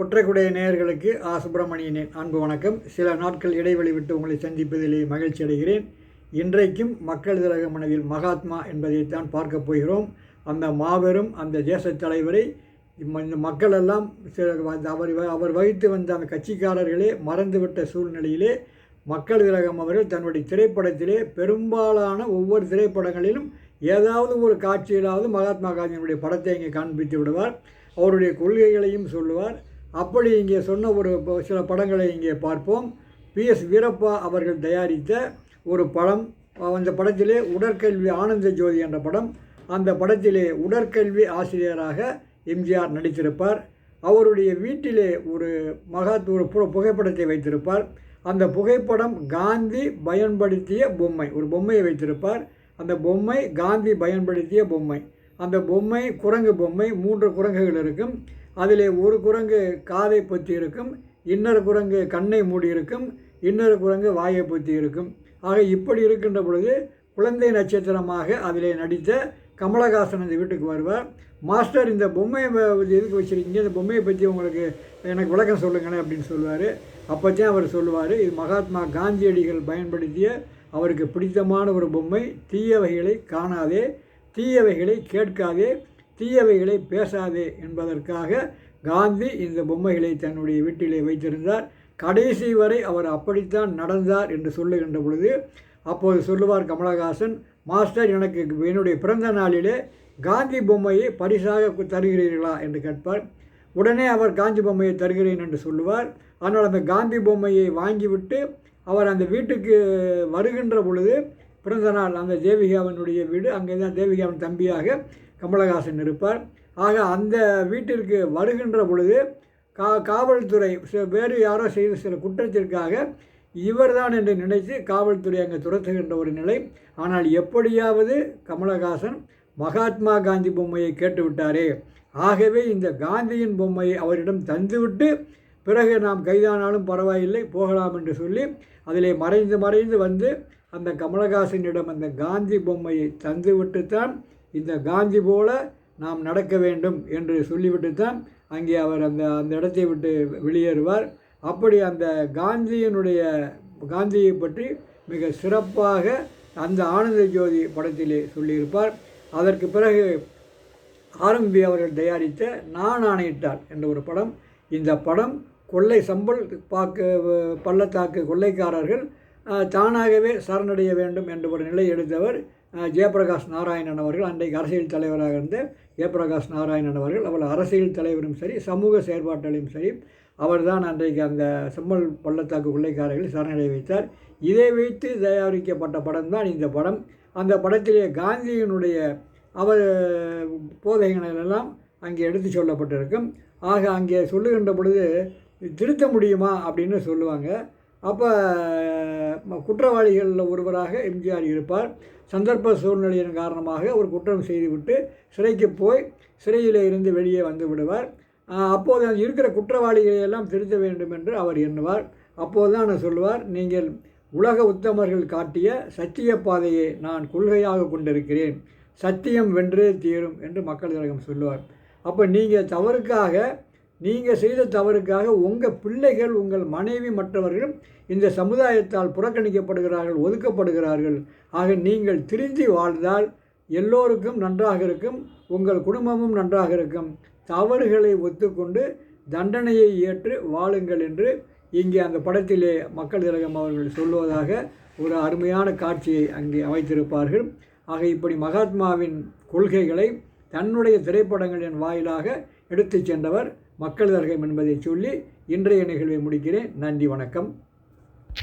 குற்றக்குடைய நேயர்களுக்கு ஆ. சுப்பிரமணியனின் அன்பு வணக்கம். சில நாட்கள் இடைவெளி விட்டு உங்களை சந்திப்பதிலே மகிழ்ச்சி அடைகிறேன். இன்றைக்கும் மக்கள் திலக மனதில் மகாத்மா என்பதைத்தான் பார்க்க போகிறோம். அந்த மாபெரும் அந்த தேசத் தலைவரை இந்த மக்கள் எல்லாம் சில அவர் அவர் வகித்து வந்த அந்த கட்சிக்காரர்களே மறந்துவிட்ட சூழ்நிலையிலே மக்கள் திலகம் அவர்கள் தன்னுடைய திரைப்படத்திலே பெரும்பாலான ஒவ்வொரு திரைப்படங்களிலும் ஏதாவது ஒரு காட்சியிலாவது மகாத்மா காந்தியினுடைய படத்தை இங்கே காண்பித்து விடுவார். அவருடைய கொள்கைகளையும் சொல்லுவார். அப்படி இங்கே சொன்ன ஒரு சில படங்களை இங்கே பார்ப்போம். பி. எஸ். வீரப்பா அவர்கள் தயாரித்த ஒரு படம். அந்த படத்திலே உடற்கல்வி ஆனந்த ஜோதி என்ற படம். அந்த படத்திலே உடற்கல்வி ஆசிரியராக எம்ஜிஆர் நடித்திருப்பார். அவருடைய வீட்டிலே ஒரு மகாத் ஒரு பு- புகைப்படத்தை வைத்திருப்பார். அந்த புகைப்படம் காந்தி பயன்படுத்திய பொம்மை. ஒரு பொம்மையை வைத்திருப்பார். அந்த பொம்மை காந்தி பயன்படுத்திய பொம்மை. அந்த பொம்மை குரங்கு பொம்மை. மூன்று குரங்குகள் இருக்கும். அதிலே ஒரு குரங்கு காதை பொத்தி இருக்கும் இன்னொரு குரங்கு கண்ணை மூடி இருக்கும் இன்னொரு குரங்கு வாயை பொத்தி இருக்கும் ஆக இப்படி இருக்கின்ற பொழுது குழந்தை நட்சத்திரமாக அதிலே நடித்த கமலஹாசன் இந்த வீட்டுக்கு வருவார். மாஸ்டர் இந்த பொம்மையை எதுக்கு வச்சுருக்கீங்க? இந்த பொம்மையை பற்றி உங்களுக்கு எனக்கு விளக்கம் சொல்லுங்களேன் அப்படின்னு சொல்லுவார். அப்போத்தான் அவர் சொல்லுவார் இது மகாத்மா காந்தியடிகள் பயன்படுத்திய அவருக்கு பிடித்தமான ஒரு பொம்மை. தீயவைகளை காணாதே தீயவைகளை கேட்காதே தீயவைகளை பேசாதே என்பதற்காக காந்தி இந்த பொம்மைகளை தன்னுடைய வீட்டிலே வைத்திருந்தார். கடைசி வரை அவர் அப்படித்தான் நடந்தார் என்று சொல்லுகின்ற பொழுது அப்போது சொல்லுவார் கமலஹாசன் மாஸ்டர் எனக்கு என்னுடைய பிறந்த நாளிலே காந்தி பொம்மையை பரிசாக தருகிறீர்களா? என்று கேட்பார். உடனே அவர் காந்தி பொம்மையை தருகிறேன் என்று சொல்லுவார். ஆனால் அந்த காந்தி பொம்மையை வாங்கிவிட்டு அவர் அந்த வீட்டுக்கு வருகின்ற பொழுது பிறந்த நாள் அந்த தேவிகாவினுடைய வீடு அங்கே தான் தேவிகாவின் தம்பியாக கமலஹாசன் இருப்பார். ஆக அந்த வீட்டிற்கு வருகின்ற பொழுது கா காவல்துறை ச- வேறு யாரோ செய்த சில குற்றத்திற்காக இவர்தான் என்று நினைத்து காவல்துறை அங்கே துரத்துகின்ற ஒரு நிலை. ஆனால் எப்படியாவது கமலஹாசன் மகாத்மா காந்தி பொம்மையை கேட்டுவிட்டாரே. ஆகவே இந்த காந்தியின் பொம்மையை அவரிடம் தந்துவிட்டு பிறகு நாம் கைதானாலும் பரவாயில்லை போகலாம் என்று சொல்லி அதிலே மறைந்து மறைந்து வந்து அந்த கமலஹாசனிடம் அந்த காந்தி பொம்மையை தந்துவிட்டுத்தான் இந்த காந்தி போல நாம் நடக்க வேண்டும் என்று சொல்லிவிட்டுத்தான் அங்கே அவர் அந்த அந்த இடத்தை விட்டு வெளியேறுவார். அப்படி அந்த காந்தியினுடைய காந்தியை பற்றி மிக சிறப்பாக அந்த ஆனந்த ஜோதி படத்திலே சொல்லியிருப்பார். அதற்கு பிறகு ஆரம்பி அவர்கள் தயாரித்த நான் ஆணையிட்டார் என்ற ஒரு படம். இந்த படம் கொள்ளை சம்பல் பாக்கு பள்ளத்தாக்கு கொள்ளைக்காரர்கள் தானாகவே சரணடைய வேண்டும் என்ற ஒரு நிலை எடுத்தவர் ஜெயபிரகாஷ் நாராயணன் அவர்கள் அன்றைக்கு அரசியல் தலைவராக இருந்த ஜெயபிரகாஷ் நாராயணன் அவர்கள் அவர் அரசியல் தலைவரும் சரி சமூக செயற்பாட்டாளையும் சரி அவர்தான் அன்றைக்கு அந்த செம்மல் பள்ளத்தாக்கு கொள்ளைக்காரர்களை சரணடைய வைத்தார். இதை வைத்து தயாரிக்கப்பட்ட படம் தான் இந்த படம். அந்த படத்திலே காந்தியினுடைய அவர் போதைகளெல்லாம் அங்கே எடுத்து சொல்லப்பட்டிருக்கும். ஆக அங்கே சொல்லுகின்ற பொழுது திருத்த முடியுமா அப்படின்னு சொல்லுவாங்க. அப்போ குற்றவாளிகளில் ஒருவராக எம்ஜிஆர் இருப்பார். சந்தர்ப்ப சூழ்நிலையின் காரணமாக ஒரு குற்றம் செய்துவிட்டு சிறைக்கு போய் சிறையில் இருந்து வெளியே வந்து விடுவார். அப்போது அங்கே இருக்கிற குற்றவாளிகளை எல்லாம் திருத்த வேண்டும் என்று அவர் எண்ணுவார். அப்போது தான் சொல்லுவார் நீங்கள் உலக உத்தமர்கள் காட்டிய சத்திய பாதையை நான் கொள்கையாக கொண்டிருக்கிறேன். சத்தியம் வென்றே தீரும் என்று மக்கள் திலகம் சொல்லுவார். அப்போ நீங்கள் தவறுக்காக நீங்கள் செய்த தவறுக்காக உங்கள் பிள்ளைகள் உங்கள் மனைவி மற்றவர்களும் இந்த சமுதாயத்தால் புறக்கணிக்கப்படுகிறார்கள் ஒதுக்கப்படுகிறார்கள். ஆக நீங்கள் திருந்தி வாழ்ந்தால் எல்லோருக்கும் நன்றாக இருக்கும் உங்கள் குடும்பமும் நன்றாக இருக்கும். தவறுகளை ஒத்துக்கொண்டு தண்டனையை ஏற்று வாழுங்கள் என்று இங்கே அந்த படத்திலே மக்கள் திலகம் அவர்கள் சொல்லுவதாக ஒரு அருமையான காட்சியை அங்கே அமைத்திருப்பார்கள். ஆக இப்படி மகாத்மாவின் கொள்கைகளை தன்னுடைய திரைப்படங்களின் வாயிலாக எடுத்துச் சென்றவர் மக்கள் திலகம் என்பதை சொல்லி இன்றைய நிகழ்வை முடிக்கிறேன். நன்றி வணக்கம்.